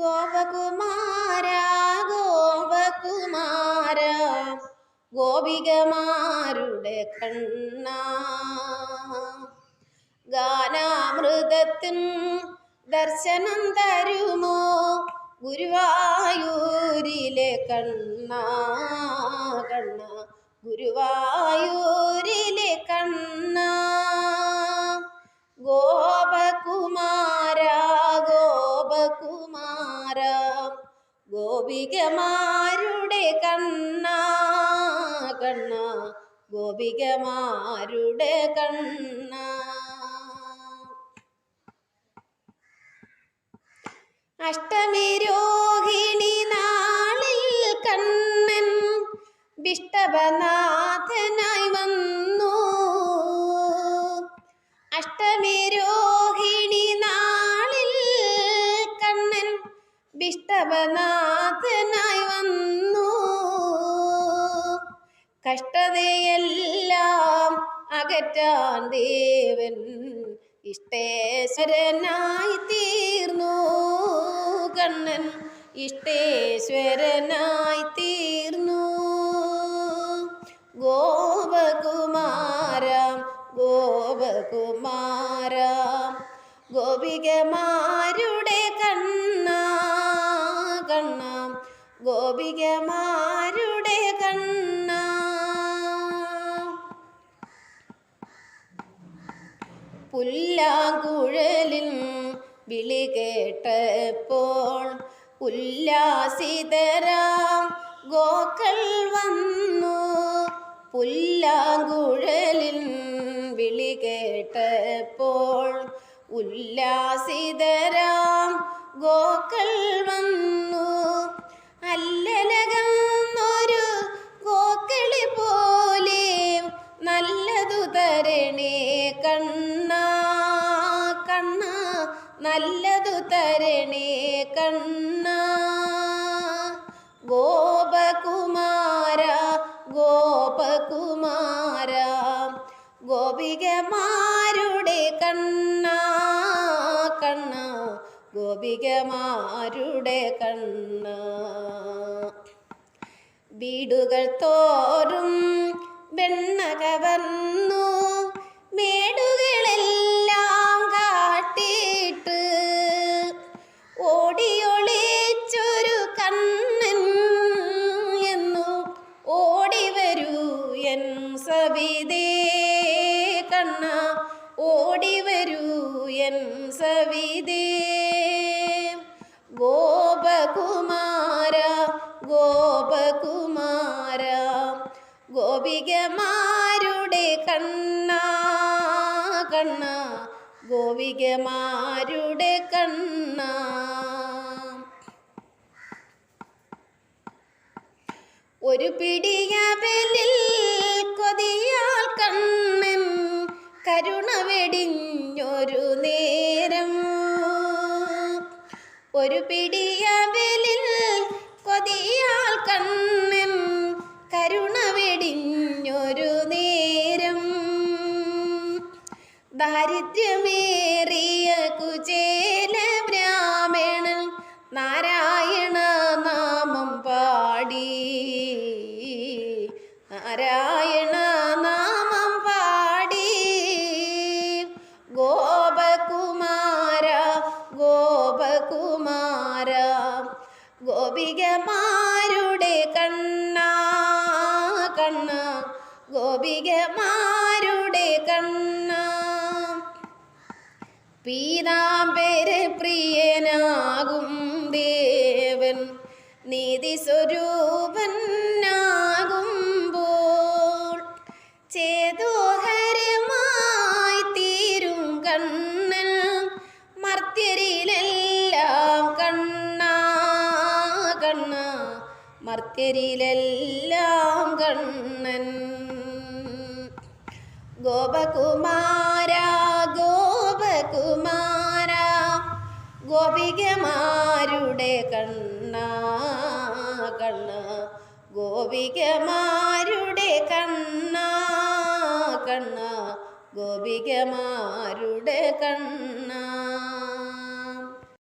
ഗോപകുമാര ഗോപകുമാര ഗോപികമാരുടെ കണ്ണ. ഗാനാമൃതത്തിൻ ദർശനം തരുമോ ഗുരുവായൂരിലെ കണ്ണ കണ്ണ ഗുരുവായൂരിലെ ഗോപികമാരുടെ കണ്ണ കണ്ണ. ഗോപികമാരുടെ കണ്ണ. അഷ്ടമി രോഹിണി നാളിൽ കണ്ണൻ വിഷ്ടവനാഥനായി കഷ്ടതയെല്ലാം അകറ്റാൻ ദേവൻ ഇഷ്ടേശ്വരനായി തീർന്നു. കണ്ണൻ ഇഷ്ടേശ്വരനായി തീർന്നു. ഗോപകുമാര ഗോപകുമാര ഗോപികമാരുടെ കണ്ണ കണ്ണ ഗോപികമാരുടെ കണ്ണ. പുല്ലാങ്കുഴലിൻ വിളി കേട്ടപ്പോൾ ഉല്ലാസിതരാം ഗോക്കൾ വന്നു. പുല്ലാങ്കുഴലിൻ വിളി കേട്ടപ്പോൾ ഉല്ലാസിതരാം ഗോക്കൾ വന്നു. അല്ലലകന്നൊരു ഗോക്കളി പോലെ നല്ലതു തരണേ കണ്ണ നല്ലതു തരണേ കണ്ണ. ഗോപകുമാര ഗോപകുമാര ഗോപികമാരുടെ കണ്ണ. കണ്ണ ഗോപികമാരുടെ കണ്ണ. വീടുകൾ തോറും വെണ്ണ സവിതേ ഗോപകുമാര ഗോപകുമാര ഗോപികമാരുടെ കണ്ണ കണ്ണ ഗോപികമാരുടെ കണ്ണ. ഒരു പിടിയവലിൽ കരുണ വെടിഞ്ഞൊരു നേരം. ഒരു പിടിയവലിൽ കൊതിയാൽ കണ്ണൻ കരുണ വെടിഞ്ഞൊരു നേരം. ദാരിദ്ര്യമേറിയ കുചേല ബ്രാഹ്മണൻ നാരായണ ഗോപികമാരുടെ കണ്ണ. പീതാംബര പ്രിയനാകും ദേവൻ നീതി സ്വരൂപനാകുമ്പോൾ. ചേതോഹരമായി തീരും കണ്ണൻ മർത്യരിലെല്ലാം കണ്ണ കണ്ണ. മർത്യരിലെല്ലാം കണ്ണൻ. ഗോപകുമാര ഗോപകുമാര ഗോപികമാരുടെ കണ്ണ കണ്ണ ഗോപികമാരുടെ കണ്ണ കണ്ണ ഗോപികമാരുടെ കണ്ണ.